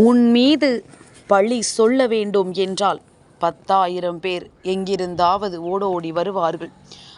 உன் மீது பழி சொல்ல வேண்டும் என்றால் பத்தாயிரம் பேர் எங்கிருந்தாவது ஓடோடி வருவார்கள்.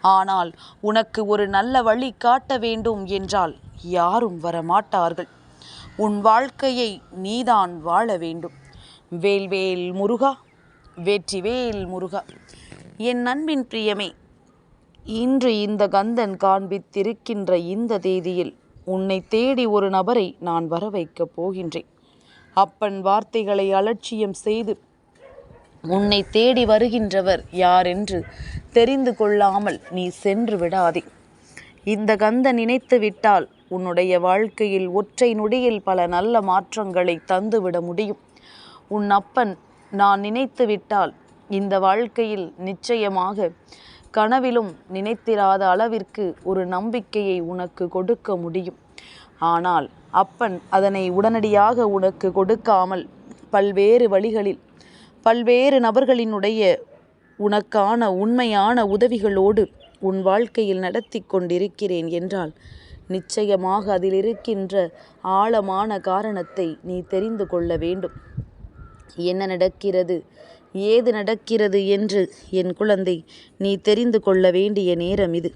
ஆனால் உனக்கு ஒரு நல்ல வழி காட்ட வேண்டும் என்றால் யாரும் வரமாட்டார்கள். உன் வாழ்க்கையை நீதான் வாழ வேண்டும். வேல்வேல் முருகா வெற்றிவேல் முருகா. என் அன்பின் பிரியமே இன்று இந்த கந்தன் காண்பித்திருக்கின்ற இந்த தேதியில் உன்னை தேடி ஒரு நபரை நான் வர வைக்கப் போகின்றேன். அப்பன் வார்த்தைகளை அலட்சியம் செய்து உன்னை தேடி வருகின்றவர் யாரென்று தெரிந்து கொள்ளாமல் நீ சென்று விடாதே. இந்த கந்த நினைத்து விட்டால் உன்னுடைய வாழ்க்கையில் ஒற்றை நொடியில் பல நல்ல மாற்றங்களை தந்துவிட முடியும். உன் அப்பன் நான் நினைத்து விட்டால் இந்த வாழ்க்கையில் நிச்சயமாக கனவிலும் நினைத்திராத அளவிற்கு ஒரு நம்பிக்கையை உனக்கு கொடுக்க முடியும். ஆனால் அப்பன் அதனை உடனடியாக உனக்கு கொடுக்காமல் பல்வேறு வழிகளில் பல்வேறு நபர்களினுடைய உனக்கான உண்மையான உதவிகளோடு உன் வாழ்க்கையில் நடத்தி கொண்டிருக்கிறேன் என்றால் நிச்சயமாக அதில் இருக்கின்ற ஆழமான காரணத்தை நீ தெரிந்து கொள்ள வேண்டும். என்ன நடக்கிறது? ஏது நடக்கிறது என்று என் குழந்தை நீ தெரிந்து கொள்ள வேண்டிய நேரம் இது.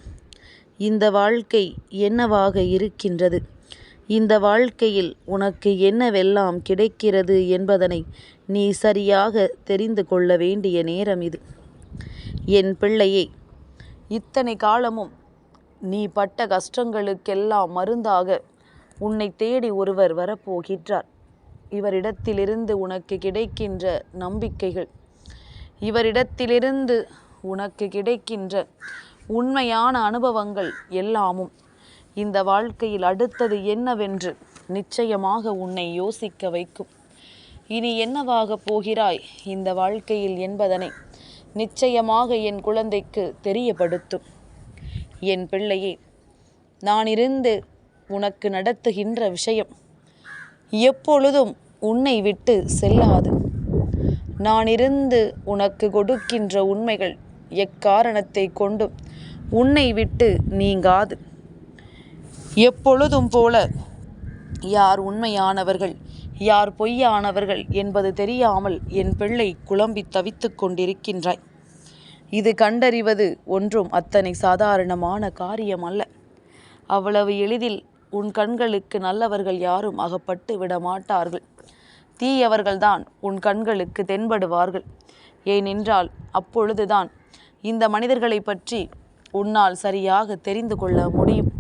இந்த வாழ்க்கை என்னவாக இருக்கின்றது? இந்த வாழ்க்கையில் உனக்கு என்னவெல்லாம் கிடைக்கிறது என்பதனை நீ சரியாக தெரிந்து கொள்ள வேண்டிய நேரம் இது. என் பிள்ளையே இத்தனை காலமும் நீ பட்ட கஷ்டங்களுக்கெல்லாம் மருந்தாக உன்னை தேடி ஒருவர் வரப்போகின்றார். இவரிடத்திலிருந்து உனக்கு கிடைக்கின்ற நம்பிக்கைகள் இவரிடத்திலிருந்து உனக்கு கிடைக்கின்ற உண்மையான அனுபவங்கள் எல்லாமும் இந்த வாழ்க்கையில் அடுத்தது என்னவென்று நிச்சயமாக உன்னை யோசிக்க வைக்கும். இனி என்னவாக போகிறாய் இந்த வாழ்க்கையில் என்பதனை நிச்சயமாக என் குழந்தைக்கு தெரியப்படுத்தும். என் பிள்ளையே நான் இருந்து உனக்கு நடத்துகின்ற விஷயம் எப்பொழுதும் உன்னை விட்டு செல்லாது. நான் இருந்து உனக்கு கொடுக்கின்ற உண்மைகள் எக்காரணத்தை கொண்டும் உன்னை விட்டு நீங்காது. எப்பொழுதும் போல யார் உண்மையானவர்கள் யார் பொய்யானவர்கள் என்பது தெரியாமல் என் பிள்ளை குழம்பி தவித்து கொண்டிருக்கின்றாய். இது கண்டறிவது ஒன்றும் அத்தனை சாதாரணமான காரியம் அல்ல அவ்வளவு எளிதில் உன் கண்களுக்கு நல்லவர்கள் யாரும் அகப்பட்டு விட மாட்டார்கள் தீயவர்கள்தான் உன் கண்களுக்கு தென்படுவார்கள். ஏனென்றால் அப்பொழுதுதான் இந்த மனிதர்களை பற்றி உன்னால் சரியாக தெரிந்து கொள்ள முடியும்.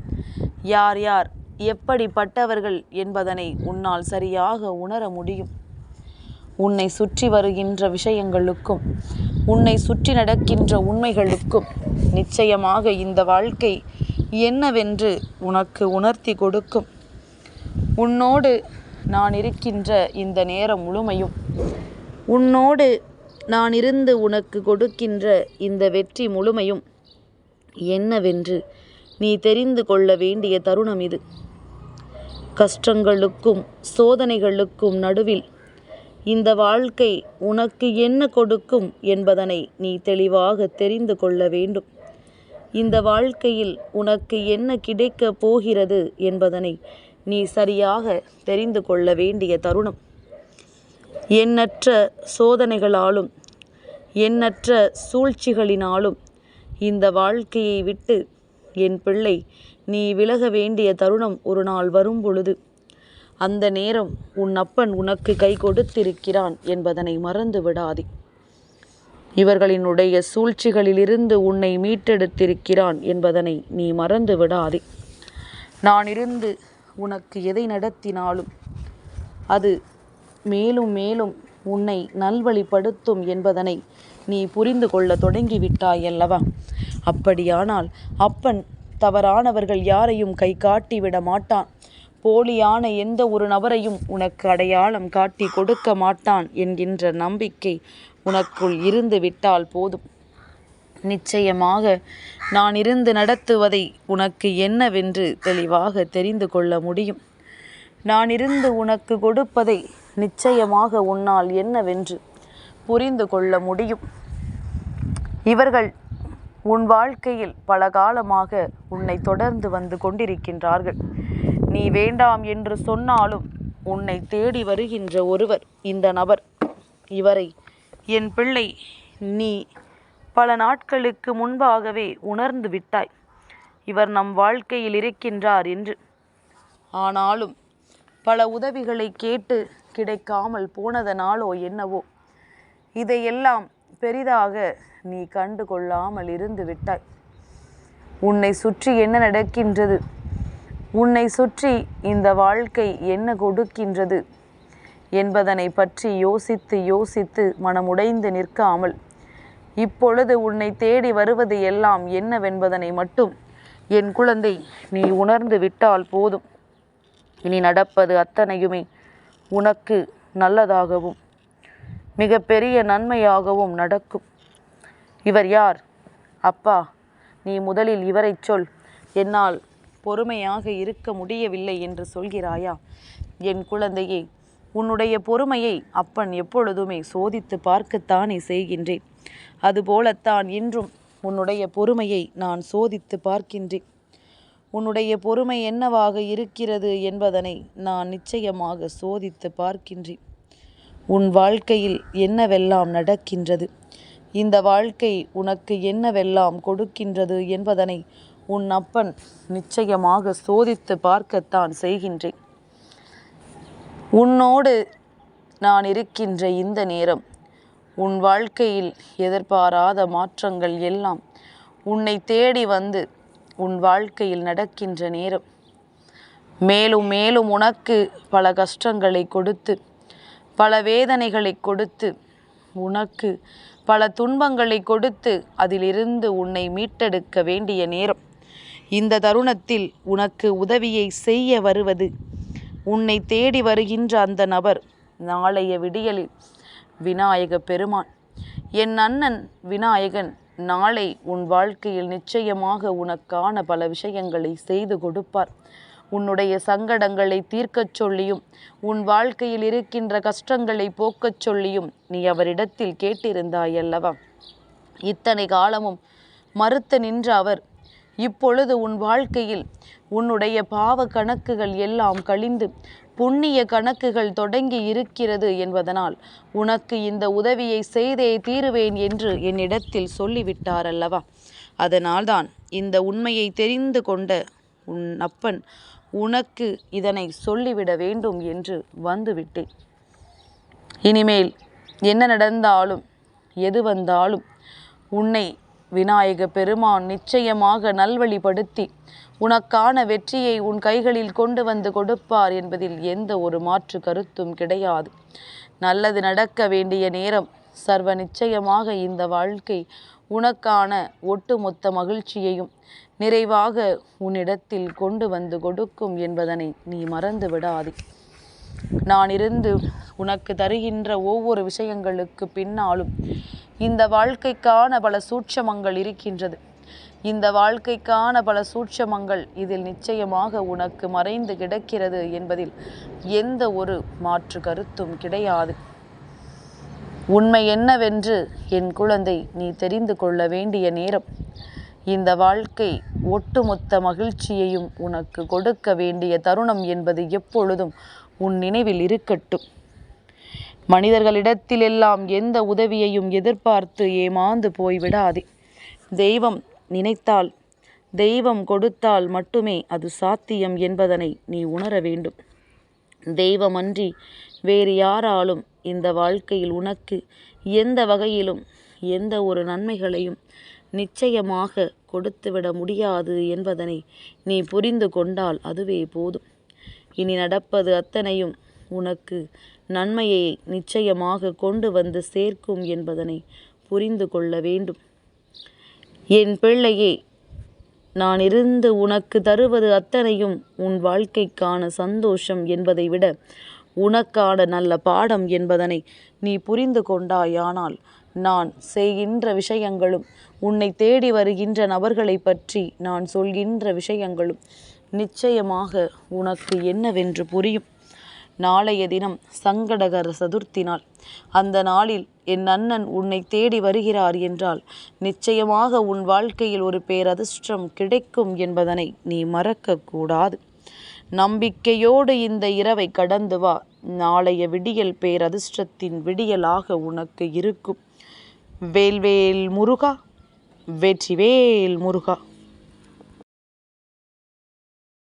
யார் யார் எப்படிப்பட்டவர்கள் என்பதனை உன்னால் சரியாக உணர முடியும். உன்னை சுற்றி வருகின்ற விஷயங்களுக்கும் உன்னை சுற்றி நடக்கின்ற உண்மைகளுக்கும் நிச்சயமாக இந்த வாழ்க்கை என்னவென்று உனக்கு உணர்த்தி கொடுக்கும். உன்னோடு நான் இருக்கின்ற இந்த நேரம் முழுமையும் உன்னோடு நான் இருந்து உனக்கு கொடுக்கின்ற இந்த வெற்றி முழுமையும் என்னவென்று நீ தெரிந்து கொள்ள வேண்டிய தருணம் இது. கஷ்டங்களுக்கும் சோதனைகளுக்கும் நடுவில் இந்த வாழ்க்கை உனக்கு என்ன கொடுக்கும் என்பதனை நீ தெளிவாக தெரிந்து கொள்ள வேண்டும். இந்த வாழ்க்கையில் உனக்கு என்ன கிடைக்கப் போகிறது என்பதனை நீ சரியாக தெரிந்து கொள்ள வேண்டிய தருணம். எண்ணற்ற சோதனைகளாலும் எண்ணற்ற சூழ்ச்சிகளினாலும் இந்த வாழ்க்கையை விட்டு என் பிள்ளை நீ விலக வேண்டிய தருணம் ஒரு நாள் வரும் பொழுது. அந்த நேரம் உன் அப்பன் உனக்கு கை கொடுத்திருக்கிறான் என்பதனை மறந்து விடாதே. இவர்களினுடைய சூழ்ச்சிகளிலிருந்து உன்னை மீட்டெடுத்திருக்கிறான் என்பதனை நீ மறந்து விடாதே. நான் இருந்து உனக்கு எதை நடத்தினாலும் அது மேலும் மேலும் உன்னை நல்வழிப்படுத்தும் என்பதனை நீ புரிந்து கொள்ள தொடங்கிவிட்டாய் அல்லவா அப்படியானால் அப்பன் தவறானவர்கள் யாரையும் கை காட்டி விட மாட்டான். போலியான எந்த ஒரு நபரையும் உனக்கு அடையாளம் காட்டி கொடுக்க மாட்டான் என்கின்ற நம்பிக்கை உனக்குள் இருந்து விட்டால் போதும். நிச்சயமாக நான் இருந்து நடத்துவதை உனக்கு என்னவென்று தெளிவாக தெரிந்து கொள்ள முடியும். நான் இருந்து உனக்கு கொடுப்பதை நிச்சயமாக உன்னால் என்னவென்று புரிந்து கொள்ள முடியும். இவர்கள் உன் வாழ்க்கையில் பல காலமாக உன்னை தொடர்ந்து வந்து கொண்டிருக்கின்றார்கள். நீ வேண்டாம் என்று சொன்னாலும் உன்னை தேடி வருகின்ற ஒருவர் இந்த நபர். இவரை என் பிள்ளை நீ பல நாட்களுக்கு முன்பாகவே உணர்ந்து விட்டாய். இவர் நம் வாழ்க்கையில் இருக்கின்றார் என்று. ஆனாலும் பல உதவிகளை கேட்டு கிடைக்காமல் போனதனாலோ என்னவோ. இதையெல்லாம் பெரிதாக நீ கண்டு கொள்ளாமல் இருந்து விட்டாய் உன்னை சுற்றி என்ன நடக்கின்றது? உன்னை சுற்றி இந்த வாழ்க்கை என்ன கொடுக்கின்றது? என்பதனை பற்றி யோசித்து யோசித்து மனமுடைந்து நிற்காமல் இப்பொழுது உன்னை தேடி வருவது எல்லாம் என்னவென்பதனை மட்டும் என் குழந்தை நீ உணர்ந்து விட்டால் போதும். இனி நடப்பது அத்தனையுமே உனக்கு நல்லதாகவும் மிகப்பெரிய நன்மையாகவும் நடக்கும். இவர் யார்? அப்பா நீ முதலில் இவரைச் சொல். என்னால் பொறுமையாக இருக்க முடியவில்லை என்று சொல்கிறாயா? என் குழந்தையே உன்னுடைய பொறுமையை அப்பன் எப்பொழுதுமே சோதித்து பார்க்கத்தானே செய்கின்றேன். அதுபோலத்தான் இன்றும் உன்னுடைய பொறுமையை நான் சோதித்து பார்க்கின்றேன். உன்னுடைய பொறுமை என்னவாக இருக்கிறது என்பதனை நான் நிச்சயமாக சோதித்து பார்க்கின்றேன். உன் வாழ்க்கையில் என்னவெல்லாம் நடக்கின்றது? இந்த வாழ்க்கை உனக்கு என்னவெல்லாம் கொடுக்கின்றது என்பதனை உன் அப்பன் நிச்சயமாக சோதித்து பார்க்கத்தான் செய்கின்றேன். உன்னோடு நான் இருக்கின்ற இந்த நேரம் உன் வாழ்க்கையில் எதிர்பாராத மாற்றங்கள் எல்லாம் உன்னை தேடி வந்து உன் வாழ்க்கையில் நடக்கின்ற நேரம். மேலும் மேலும் உனக்கு பல கஷ்டங்களை கொடுத்து பல வேதனைகளை கொடுத்து உனக்கு பல துன்பங்களை கொடுத்து அதிலிருந்து உன்னை மீட்டெடுக்க வேண்டிய நேரம். இந்த தருணத்தில் உனக்கு உதவியை செய்ய வருவது. உன்னை தேடி வருகின்ற அந்த நபர் நாளைய விடியலில் விநாயக பெருமான். என் அண்ணன் விநாயகன் நாளை உன் வாழ்க்கையில் நிச்சயமாக உனக்கான பல விஷயங்களை செய்து கொடுப்பார். உன்னுடைய சங்கடங்களை தீர்க்கச் சொல்லியும் உன் வாழ்க்கையில் இருக்கின்ற கஷ்டங்களை போக்கச் சொல்லியும் நீ அவரிடத்தில் கேட்டிருந்தாய் அல்லவா இத்தனை காலமும் மறுத்து நின்ற அவர் இப்பொழுது உன் வாழ்க்கையில் உன்னுடைய பாவ கணக்குகள் எல்லாம் கழிந்து புண்ணிய கணக்குகள் தொடங்கி இருக்கிறது என்பதனால் உனக்கு இந்த உதவியை செய்தே தீருவேன் என்று என்னிடத்தில் சொல்லிவிட்டார் அல்லவா அதனால்தான் இந்த உண்மையை தெரிந்து கொண்ட உன் அப்பன் உனக்கு இதனை சொல்லிவிட வேண்டும் என்று வந்துவிட்டேன் இனிமேல் என்ன நடந்தாலும் எது வந்தாலும் உன்னை விநாயக பெருமான் நிச்சயமாக நல்வழிப்படுத்தி உனக்கான வெற்றியை உன் கைகளில் கொண்டு வந்து கொடுப்பார் என்பதில் எந்த ஒரு மாற்று கருத்தும் கிடையாது. நல்லது நடக்க வேண்டிய நேரம் சர்வ நிச்சயமாக இந்த வாழ்க்கை உனக்கான ஒட்டுமொத்த மகிழ்ச்சியையும் நிறைவாக உன்னிடத்தில் கொண்டு வந்து கொடுக்கும் என்பதனை நீ மறந்து விடாதே. நான் இருந்து உனக்கு தருகின்ற ஒவ்வொரு விஷயங்களுக்கு பின்னாலும் இந்த வாழ்க்கைக்கான பல சூட்சமங்கள் இருக்கின்றது. இந்த வாழ்க்கைக்கான பல சூட்சமங்கள் இதில் நிச்சயமாக உனக்கு மறைந்து கிடக்கிறது என்பதில் எந்த ஒரு மாற்று கருத்தும் கிடையாது. உண்மை என்னவென்று என் குழந்தை நீ தெரிந்து கொள்ள வேண்டிய நேரம். இந்த வாழ்க்கை ஒட்டுமொத்த மகிழ்ச்சியையும் உனக்கு கொடுக்க வேண்டிய தருணம் என்பது எப்பொழுதும் உன் நினைவில் இருக்கட்டும். மனிதர்களிடத்திலெல்லாம் எந்த உதவியையும் எதிர்பார்த்து ஏமாந்து போய்விடாதே. தெய்வம் நினைத்தால் தெய்வம் கொடுத்தால் மட்டுமே அது சாத்தியம் என்பதனை நீ உணர வேண்டும். தெய்வமன்றி வேறு யாராலும் இந்த வாழ்க்கையில் உனக்கு எந்த வகையிலும் எந்த ஒரு நன்மைகளையும் நிச்சயமாக கொடுத்துவிட முடியாது என்பதனை நீ புரிந்து கொண்டால் அதுவே போதும். இனி நடப்பது அத்தனையும் உனக்கு நன்மையை நிச்சயமாக கொண்டு வந்து சேர்க்கும் என்பதனை புரிந்து கொள்ள வேண்டும். என் பிள்ளையே நான் இருந்து உனக்கு தருவது அத்தனையும் உன் வாழ்க்கைக்கான சந்தோஷம் என்பதை விட உனக்கான நல்ல பாடம் என்பதனை நீ புரிந்து கொண்டாயானால் நான் செய்கின்ற விஷயங்களும் உன்னை தேடி வருகின்ற நபர்களை பற்றி நான் சொல்கின்ற விஷயங்களும் நிச்சயமாக உனக்கு என்னவென்று புரியும். நாளைய தினம் சங்கடகர சதுர்த்தி நாள். அந்த நாளில் என் அண்ணன் உன்னை தேடி வருகிறார் என்றால் நிச்சயமாக உன் வாழ்க்கையில் ஒரு பேரதிர்ஷ்டம் கிடைக்கும் என்பதனை நீ மறக்கக்கூடாது. நம்பிக்கையோடு இந்த இரவை கடந்து வா. நாளைய விடியல் பேரதிர்ஷ்டத்தின் விடியலாக உனக்கு இருக்கும். வேல்வேல் முருகா வெற்றிவேல் முருகா.